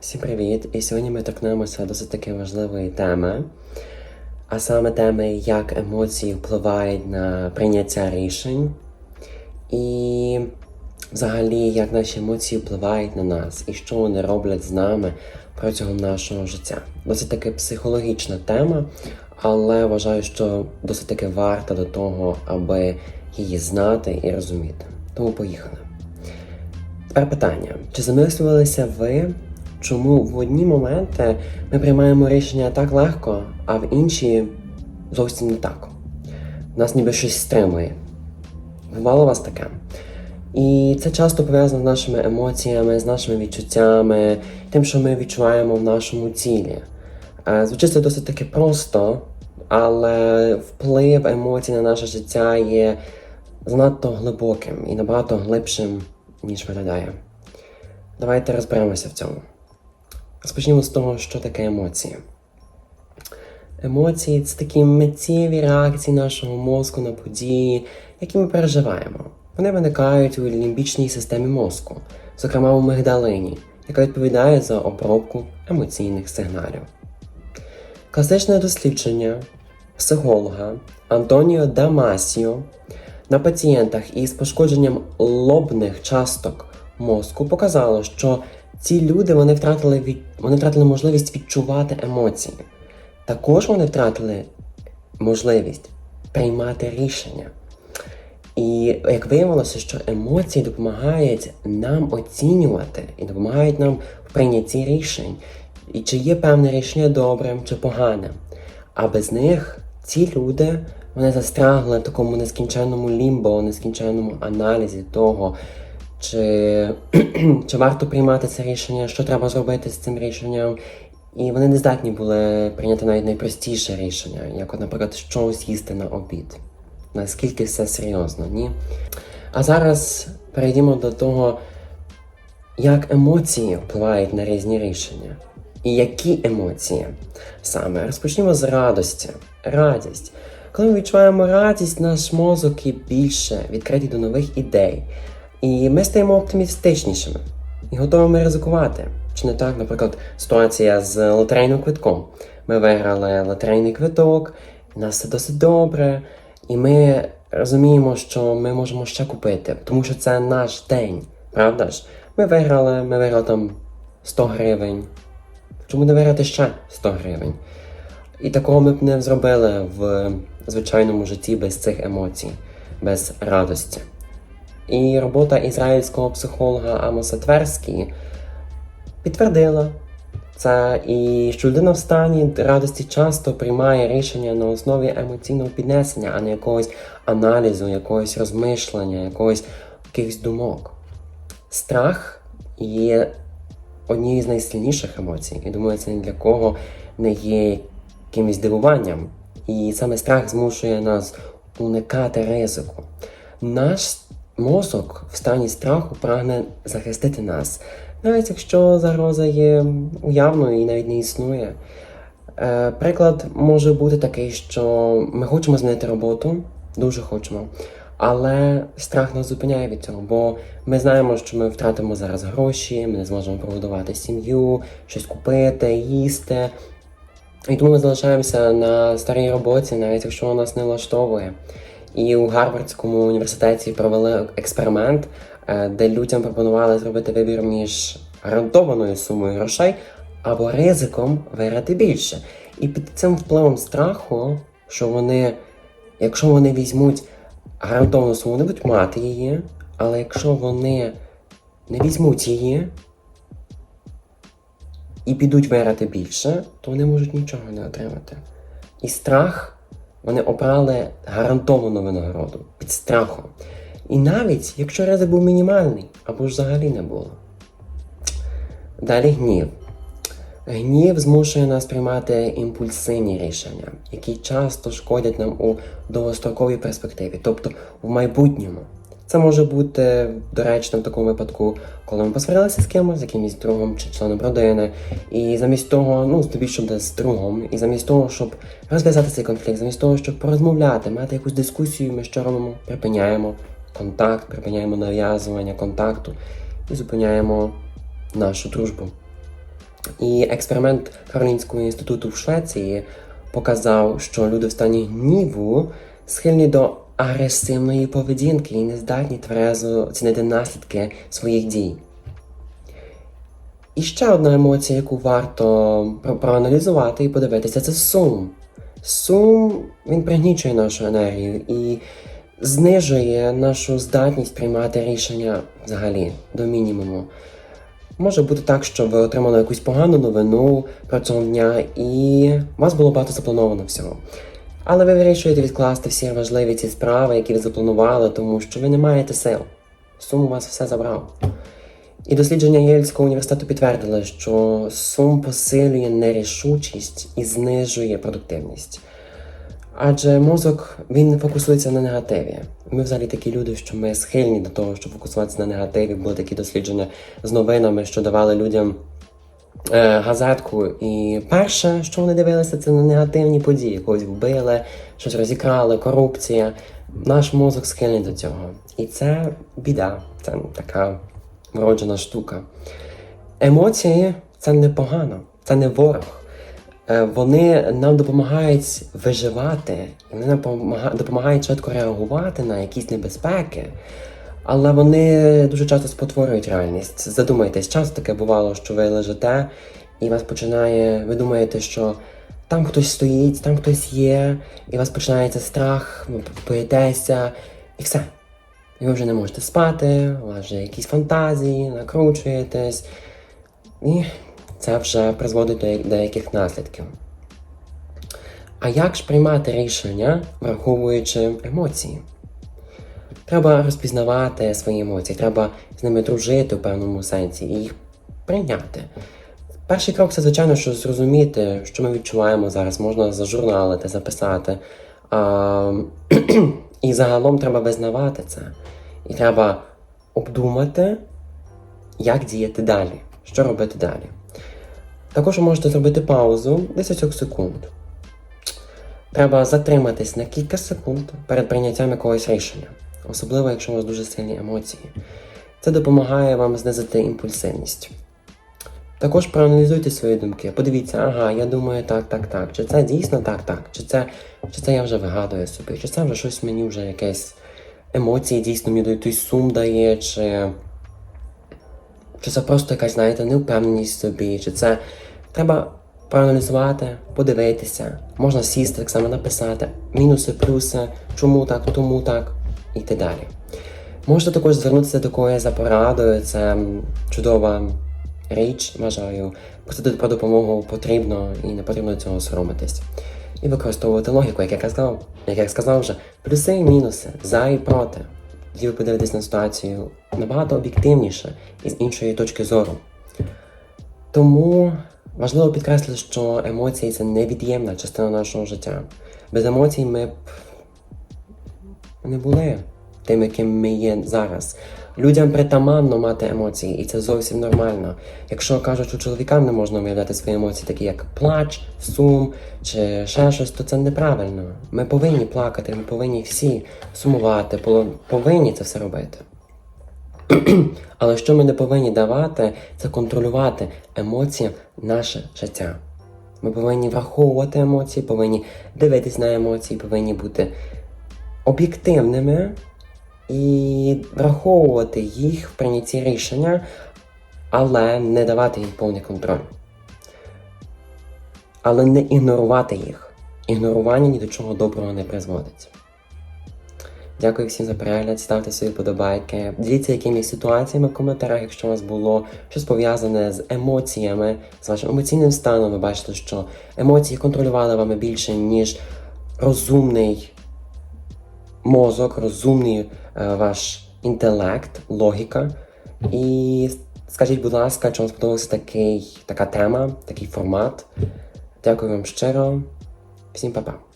Всім привіт! І сьогодні ми торкнемося досить таки важливої теми, а саме теми, як емоції впливають на прийняття рішень, і взагалі як наші емоції впливають на нас, і що вони роблять з нами протягом нашого життя. Досить таки психологічна тема, але вважаю, що досить таки варта до того, аби її знати і розуміти. Тому поїхали. Тепер питання: чи замислювалися ви, чому в одні моменти ми приймаємо рішення так легко, а в інші зовсім не так? Нас ніби щось стримує. Бувало вас таке? І це часто пов'язано з нашими емоціями, з нашими відчуттями, тим, що ми відчуваємо в нашому тілі. Е, Звучить це досить таки просто, але вплив емоцій на наше життя є занадто глибоким і набагато глибшим, ніж виглядає. Давайте розберемося в цьому. Розпочнімо з того, що таке емоції. Емоції це такі миттєві реакції нашого мозку на події, які ми переживаємо. Вони виникають у лімбічній системі мозку, зокрема у мигдалині, яка відповідає за обробку емоційних сигналів. Класичне дослідження психолога Антоніо Дамасіо на пацієнтах із пошкодженням лобних часток мозку показало, що ці люди вони втратили, від... вони втратили можливість відчувати емоції. Також вони втратили можливість приймати рішення. І як виявилося, що емоції допомагають нам оцінювати і допомагають нам в прийнятті рішень. І чи є певне рішення добрим чи поганим. А без них ці люди вони застрягли в такому нескінченному лімбо, нескінченному аналізі того, чи, чи варто приймати це рішення, що треба зробити з цим рішенням. І вони не здатні були прийняти навіть найпростіше рішення, як, от, наприклад, що з'їсти на обід. Наскільки все серйозно, ні? А зараз перейдімо до того, як емоції впливають на різні рішення. І які емоції саме? Розпочнімо з радості. Радість. Коли ми відчуваємо радість, наш мозок є більше відкритий до нових ідей. І ми стаємо оптимістичнішими і готовими ризикувати. Чи не так, наприклад, ситуація з лотерейним квитком. Ми виграли лотерейний квиток, нас все досить добре, і ми розуміємо, що ми можемо ще купити, тому що це наш день, правда ж? Ми виграли, ми виграли там 100 гривень. Чому не виграти ще 100 гривень? І такого ми б не зробили в звичайному житті без цих емоцій, без радості. І робота ізраїльського психолога Амоса Тверські підтвердила це, і що людина в стані радості часто приймає рішення на основі емоційного піднесення, а не якогось аналізу, якогось розмишлення, якогось якихось думок. Страх є однією з найсильніших емоцій, і думаю, це ні для кого не є якимось дивуванням. І саме страх змушує нас уникати ризику. Наш мозок в стані страху прагне захистити нас, навіть якщо загроза є уявною і навіть не існує. Е, приклад може бути такий, що ми хочемо змінити роботу, дуже хочемо, але страх нас зупиняє від цього, бо ми знаємо, що ми втратимо зараз гроші, ми не зможемо побудувати сім'ю, щось купити, їсти. І тому ми залишаємося на старій роботі, навіть якщо вона нас не влаштовує. І у Гарвардському університеті провели експеримент, е, де людям пропонували зробити вибір між гарантованою сумою грошей або ризиком виграти більше. І під цим впливом страху, що вони, якщо вони візьмуть гарантовану суму, вони будуть мати її, але якщо вони не візьмуть її і підуть виграти більше, то вони можуть нічого не отримати. І страх вони обрали гарантовану винагороду під страхом. І навіть якщо ризик був мінімальний, або ж взагалі не було. Далі гнів. Гнів змушує нас приймати імпульсивні рішення, які часто шкодять нам у довгостроковій перспективі, тобто в майбутньому. Це може бути доречно в такому випадку, коли ми посварилися з кимось, з якимось другом чи членом родини, і замість того, ну здебільшого буде з другом, і замість того, щоб розв'язати цей конфлікт, замість того, щоб порозмовляти, мати якусь дискусію, ми що робимо? Припиняємо контакт, припиняємо нав'язування контакту і зупиняємо нашу дружбу. І експеримент Каролінського інституту в Швеції показав, що люди в стані гніву схильні до агресивної поведінки і не здатні тверезо оцінити наслідки своїх дій. І ще одна емоція, яку варто проаналізувати і подивитися, це сум. Сум він пригнічує нашу енергію і знижує нашу здатність приймати рішення взагалі до мінімуму. Може бути так, що ви отримали якусь погану новину протягом дня, і у вас було багато заплановано всього. Але ви вирішуєте відкласти всі важливі ці справи, які ви запланували, тому що ви не маєте сил. Сум у вас все забрав. І дослідження Єльського університету підтвердили, що сум посилює нерішучість і знижує продуктивність. Адже мозок він фокусується на негативі. Ми взагалі такі люди, що ми схильні до того, щоб фокусуватися на негативі. Були такі дослідження з новинами, що давали людям газетку. І перше, що вони дивилися, це на негативні події. Когось вбили, щось розікрали, корупція. Наш мозок схильний до цього. І це біда, це така вроджена штука. Емоції це не погано, це не ворог. Е, Вони нам допомагають виживати, вони нам допомагають швидко реагувати на якісь небезпеки, але вони дуже часто спотворюють реальність. Задумайтесь, часто таке бувало, що ви лежите і вас починає, ви думаєте, що там хтось стоїть, там хтось є, і у вас починається страх, ви боїтеся, і все. І ви вже не можете спати, у вас вже якісь фантазії, накручуєтесь. І це вже призводить до деяких наслідків. А як ж приймати рішення, враховуючи емоції? Треба розпізнавати свої емоції, треба з ними дружити в певному сенсі і їх прийняти. Перший крок це, звичайно, що зрозуміти, що ми відчуваємо зараз, можна зажурналити, записати. А, і загалом треба визнавати це. І треба обдумати, як діяти далі, що робити далі. Також ви можете зробити паузу 10 секунд. Треба затриматись на кілька секунд перед прийняттям якогось рішення, особливо якщо у вас дуже сильні емоції. Це допомагає вам знизити імпульсивність. Також проаналізуйте свої думки. Подивіться, ага, я думаю так, так, так. Чи це дійсно так, так? Чи це, чи це я вже вигадую собі? Чи це вже щось мені вже якесь емоції дійсно мені дають, той сум дає, чи чи це просто якась, знаєте, невпевненість собі, чи це треба проаналізувати, подивитися, можна сісти, так само написати, мінуси, плюси, чому так, тому так, йти далі. Можете також звернутися до когось за порадою, це чудова річ, вважаю. Просити про допомогу потрібно і не потрібно цього соромитись. І використовувати логіку, як я казав, як я сказав вже, плюси і мінуси, за і проти. Тоді ви подивитесь на ситуацію набагато об'єктивніше і з іншої точки зору. Тому важливо підкреслити, що емоції це невід'ємна частина нашого життя. Без емоцій ми б не були тим, яким ми є зараз. Людям притаманно мати емоції, і це зовсім нормально. Якщо кажуть, що чоловікам не можна виявляти свої емоції, такі як плач, сум чи ще щось, то це неправильно. Ми повинні плакати, ми повинні всі сумувати, повинні це все робити. Але що ми не повинні давати, це контролювати емоціям наше життя. Ми повинні враховувати емоції, повинні дивитись на емоції, повинні бути об'єктивними і враховувати їх в прийнятті рішення, але не давати їм повний контроль. Але не ігнорувати їх. Ігнорування ні до чого доброго не призводить. Дякую всім за перегляд, ставте свої подобайки. Діліться якимись ситуаціями в коментарях, якщо у вас було щось пов'язане з емоціями, з вашим емоційним станом. Ви бачите, що емоції контролювали вами більше, ніж розумний мозок, розумний е, ваш інтелект, логіка. І скажіть, будь ласка, чи вам сподобався такий, така тема, такий формат. Дякую вам щиро. Всім па-па.